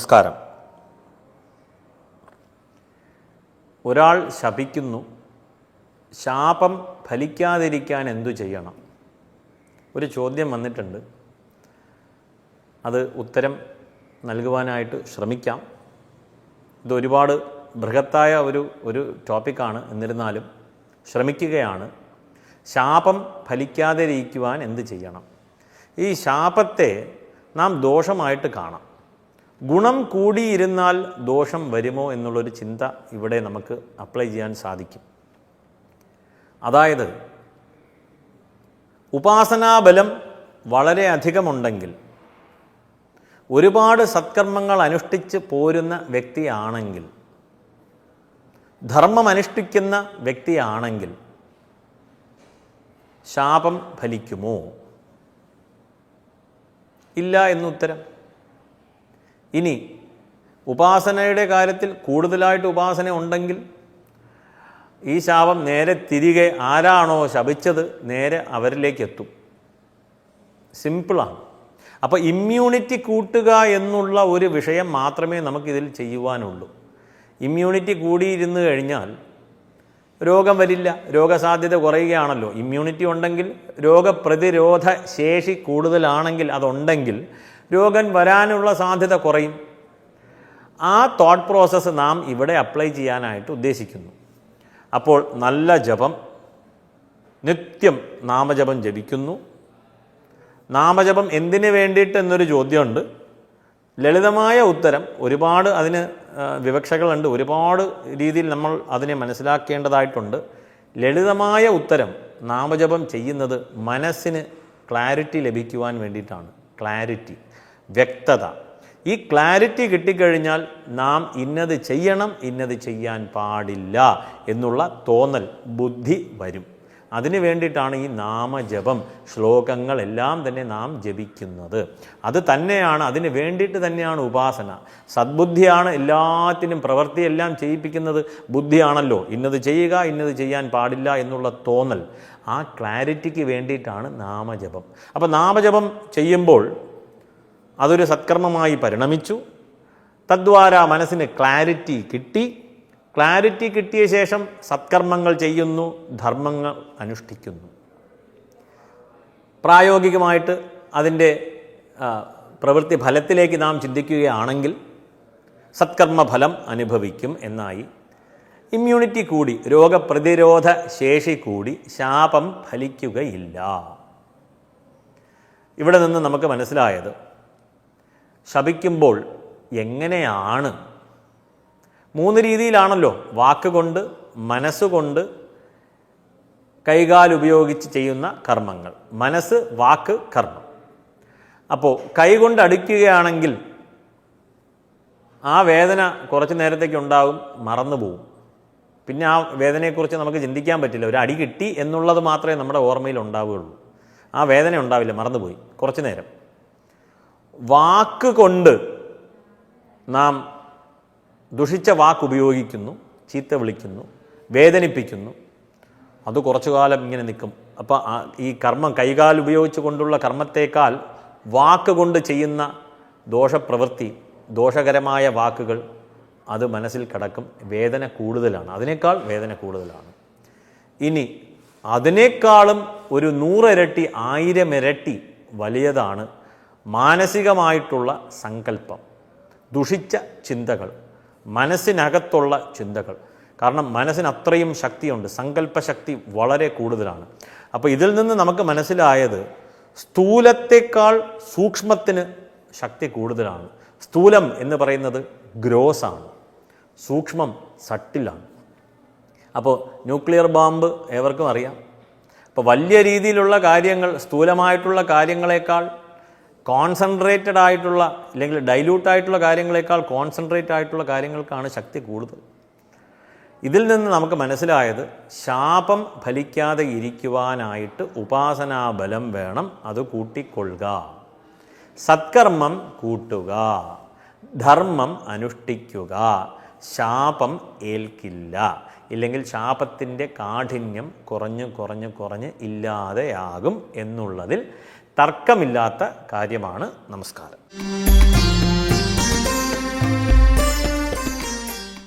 നമസ്കാരം. ഒരാൾ ശപിക്കുന്നു. ശാപം ഫലിക്കാതിരിക്കാൻ എന്തു ചെയ്യണം? ഒരു ചോദ്യം വന്നിട്ടുണ്ട്. അത് ഉത്തരം നൽകുവാനായിട്ട് ശ്രമിക്കാം. ഇത് ഒരുപാട് ബൃഹത്തായ ഒരു ഒരു ടോപ്പിക്കാണ് എന്നിരുന്നാലും ശ്രമിക്കുകയാണ്. ശാപം ഫലിക്കാതിരിക്കുവാൻ എന്ത് ചെയ്യണം? ഈ ശാപത്തെ നാം ദോഷമായിട്ട് കാണാം. ഗുണം കൂടിയിരുന്നാൽ ദോഷം വരുമോ എന്നുള്ളൊരു ചിന്ത ഇവിടെ നമുക്ക് അപ്ലൈ ചെയ്യാൻ സാധിക്കും. അതായത് ഉപാസനാബലം വളരെ അധികമുണ്ടെങ്കിൽ ഒരുപാട് സത്കർമ്മങ്ങൾ അനുഷ്ഠിച്ച് പോരുന്ന വ്യക്തിയാണെങ്കിൽ ധർമ്മം അനുഷ്ഠിക്കുന്ന വ്യക്തിയാണെങ്കിൽ ശാപം ഫലിക്കുമോ? ഇല്ല എന്നുത്തരം. ഇനി ഉപാസനയുടെ കാര്യത്തിൽ കൂടുതലായിട്ട് ഉപാസന ഉണ്ടെങ്കിൽ ഈ ശാപം നേരെ തിരികെ ആരാണോ ശപിച്ചത് നേരെ അവരിലേക്ക് എത്തും സിമ്പിളാണ്. അപ്പോൾ ഇമ്മ്യൂണിറ്റി കൂട്ടുക എന്നുള്ള ഒരു വിഷയം മാത്രമേ നമുക്കിതിൽ ചെയ്യുവാനുള്ളൂ. ഇമ്മ്യൂണിറ്റി കൂടിയിരുന്ന് കഴിഞ്ഞാൽ രോഗം വരില്ല രോഗസാധ്യത കുറയുകയാണല്ലോ. ഇമ്മ്യൂണിറ്റി ഉണ്ടെങ്കിൽ രോഗപ്രതിരോധ ശേഷി കൂടുതലാണെങ്കിൽ അതുണ്ടെങ്കിൽ രോഗം വരാനുള്ള സാധ്യത കുറയും. ആ തോട്ട് പ്രോസസ്സ് നാം ഇവിടെ അപ്ലൈ ചെയ്യാനായിട്ട് ഉദ്ദേശിക്കുന്നു. അപ്പോൾ നല്ല ജപം നിത്യം നാമജപം ജപിക്കുന്നു. നാമജപം എന്തിനു വേണ്ടിയിട്ട് എന്നൊരു ചോദ്യമുണ്ട്. ലളിതമായ ഉത്തരം ഒരുപാട് അതിന് വിവക്ഷകളുണ്ട്. ഒരുപാട് രീതിയിൽ നമ്മൾ അതിനെ മനസ്സിലാക്കേണ്ടതായിട്ടുണ്ട്. ലളിതമായ ഉത്തരം നാമജപം ചെയ്യുന്നത് മനസ്സിന് ക്ലാരിറ്റി ലഭിക്കുവാൻ വേണ്ടിയിട്ടാണ്. ക്ലാരിറ്റി വ്യക്തത. ഈ ക്ലാരിറ്റി കിട്ടിക്കഴിഞ്ഞാൽ നാം ഇന്നത് ചെയ്യണം ഇന്നത് ചെയ്യാൻ പാടില്ല എന്നുള്ള തോന്നൽ ബുദ്ധി വരും. അതിനു വേണ്ടിയിട്ടാണ് ഈ നാമജപം. ശ്ലോകങ്ങളെല്ലാം തന്നെ നാം ജപിക്കുന്നത്. അത് തന്നെയാണ് അതിന് വേണ്ടിയിട്ട് തന്നെയാണ് ഉപാസന. സദ്ബുദ്ധിയാണ് എല്ലാത്തിനും പ്രവൃത്തിയെല്ലാം ചെയ്യിപ്പിക്കുന്നത് ബുദ്ധിയാണല്ലോ. ഇന്നത് ചെയ്യുക ഇന്നത് ചെയ്യാൻ പാടില്ല എന്നുള്ള തോന്നൽ. ആ ക്ലാരിറ്റിക്ക് വേണ്ടിയിട്ടാണ് നാമജപം. അപ്പോൾ നാമജപം ചെയ്യുമ്പോൾ അതൊരു സത്കർമ്മമായി പരിണമിച്ചു. തദ്വാര മനസ്സിന് ക്ലാരിറ്റി കിട്ടി. ക്ലാരിറ്റി കിട്ടിയ ശേഷം സത്കർമ്മങ്ങൾ ചെയ്യുന്നു ധർമ്മങ്ങൾ അനുഷ്ഠിക്കുന്നു. പ്രായോഗികമായിട്ട് അതിന്റെ പ്രവൃത്തി ഫലത്തിലേക്ക് നാം ചിന്തിക്കുകയാണെങ്കിൽ സത്കർമ്മഫലം അനുഭവിക്കും എന്നായി ഇമ്മ്യൂണിറ്റി കൂടി രോഗപ്രതിരോധ ശേഷി കൂടി ശാപം ഫലിക്കുകയില്ല. ഇവിടെ നിന്ന് നമുക്ക് മനസ്സിലായത് ശപിക്കുമ്പോൾ എങ്ങനെയാണ് മൂന്ന് രീതിയിലാണല്ലോ. വാക്കുകൊണ്ട് മനസ്സുകൊണ്ട് കൈകാലുപയോഗിച്ച് ചെയ്യുന്ന കർമ്മങ്ങൾ. മനസ്സ് വാക്ക് കർമ്മം. അപ്പോൾ കൈകൊണ്ട് അടിക്കുകയാണെങ്കിൽ ആ വേദന കുറച്ച് നേരത്തേക്ക് ഉണ്ടാകും മറന്നു പോവും. പിന്നെ ആ വേദനയെക്കുറിച്ച് നമുക്ക് ചിന്തിക്കാൻ പറ്റില്ല. ഒരു അടി കിട്ടി എന്നുള്ളത് മാത്രമേ നമ്മുടെ ഓർമ്മയിൽ ഉണ്ടാവുകയുള്ളൂ. ആ വേദന ഉണ്ടാവില്ല മറന്നുപോയി. കുറച്ച് നേരം. വാക്ക് കൊണ്ട് നാം ദുഷിച്ച വാക്കുപയോഗിക്കുന്നു ചീത്ത വിളിക്കുന്നു വേദനിപ്പിക്കുന്നു. അത് കുറച്ചു കാലം ഇങ്ങനെ നിൽക്കും. അപ്പോൾ ഈ കർമ്മം കൈകാൽ ഉപയോഗിച്ച് കൊണ്ടുള്ള കർമ്മത്തേക്കാൾ വാക്ക് കൊണ്ട് ചെയ്യുന്ന ദോഷപ്രവൃത്തി ദോഷകരമായ വാക്കുകൾ അത് മനസ്സിൽ കിടക്കും. വേദന കൂടുതലാണ്. അതിനേക്കാൾ വേദന കൂടുതലാണ്. ഇനി അതിനേക്കാളും ഒരു നൂറിരട്ടി ആയിരം ഇരട്ടി വലിയതാണ് മാനസികമായിട്ടുള്ള സങ്കല്പം ദുഷിച്ച ചിന്തകൾ. മനസ്സിനകത്തുള്ള ചിന്തകൾ. കാരണം മനസ്സിന് അത്രയും ശക്തിയുണ്ട്. സങ്കല്പശക്തി വളരെ കൂടുതലാണ്. അപ്പോൾ ഇതിൽ നിന്ന് നമുക്ക് മനസ്സിലായത് സ്ഥൂലത്തേക്കാൾ സൂക്ഷ്മത്തിന് ശക്തി കൂടുതലാണ്. സ്ഥൂലം എന്ന് പറയുന്നത് ഗ്രോസാണ് സൂക്ഷ്മം സട്ടിലാണ്. അപ്പോൾ ന്യൂക്ലിയർ ബോംബ് ഏവർക്കും അറിയാം. അപ്പോൾ വലിയ രീതിയിലുള്ള കാര്യങ്ങൾ സ്ഥൂലമായിട്ടുള്ള കാര്യങ്ങളെക്കാൾ കോൺസെൻട്രേറ്റഡ് ആയിട്ടുള്ള അല്ലെങ്കിൽ ഡൈല്യൂട്ട് ആയിട്ടുള്ള കാര്യങ്ങളെക്കാൾ കോൺസെൻട്രേറ്റ് ആയിട്ടുള്ള കാര്യങ്ങൾക്കാണ് ശക്തി കൂടുതൽ. ഇതിൽ നിന്ന് നമുക്ക് മനസ്സിലായത് ശാപം ഫലിക്കാതെ ഇരിക്കുവാനായിട്ട് ഉപാസനാബലം വേണം അത് കൂട്ടിക്കൊള്ളുക. സത്കർമ്മം കൂട്ടുക. ധർമ്മം അനുഷ്ഠിക്കുക. ശാപം ഏൽക്കില്ല. ഇല്ലെങ്കിൽ ശാപത്തിന്റെ കാഠിന്യം കുറഞ്ഞ് കുറഞ്ഞ് കുറഞ്ഞ് ഇല്ലാതെയാകും എന്നുള്ളതിൽ തർക്കമില്ലാത്ത കാര്യമാണ് നമസ്കാരം.